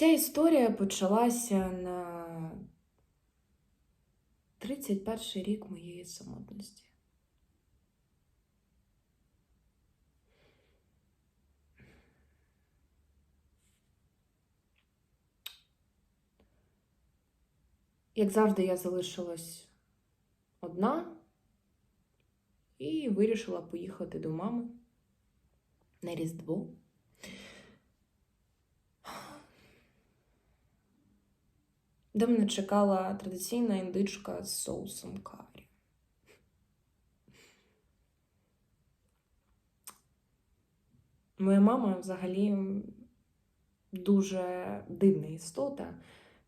Ця історія почалася на 31 рік моєї самотності. Як завжди, я залишилась одна і вирішила поїхати до мами на Різдво. Де мене чекала традиційна індичка з соусом карі. Моя мама взагалі дуже дивна істота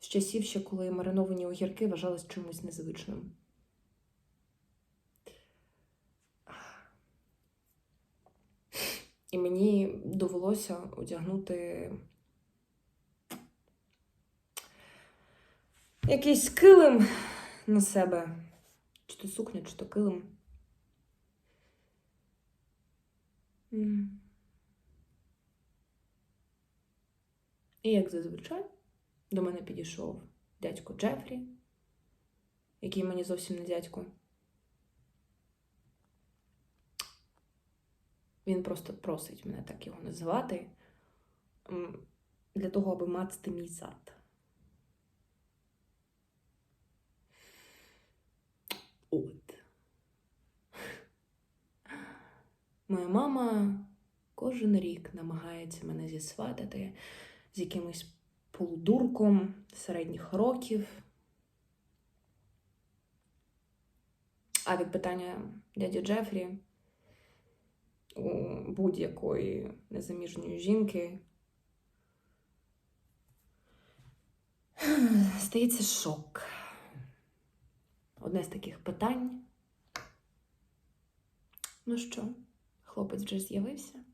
з часів, ще коли мариновані огірки вважались чимось незвичним. І мені довелося одягнути якийсь килим на себе. Чи то сукня, чи то килим. І як зазвичай, до мене підійшов дядько Джефрі, який мені зовсім не дядько. Він просто просить мене так його називати для того, аби мацати мій зад. Моя мама кожен рік намагається мене зісватати з якимось полудурком середніх років. А від питання дяді Джефрі у будь-якої незаміжньої жінки стається шок. Одне з таких питань. Ну що, хлопець вже з'явився?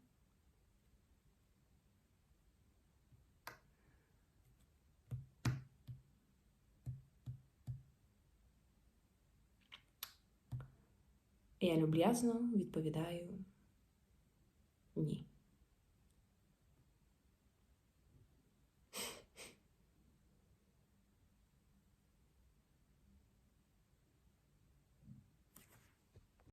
Я люблязно відповідаю ні.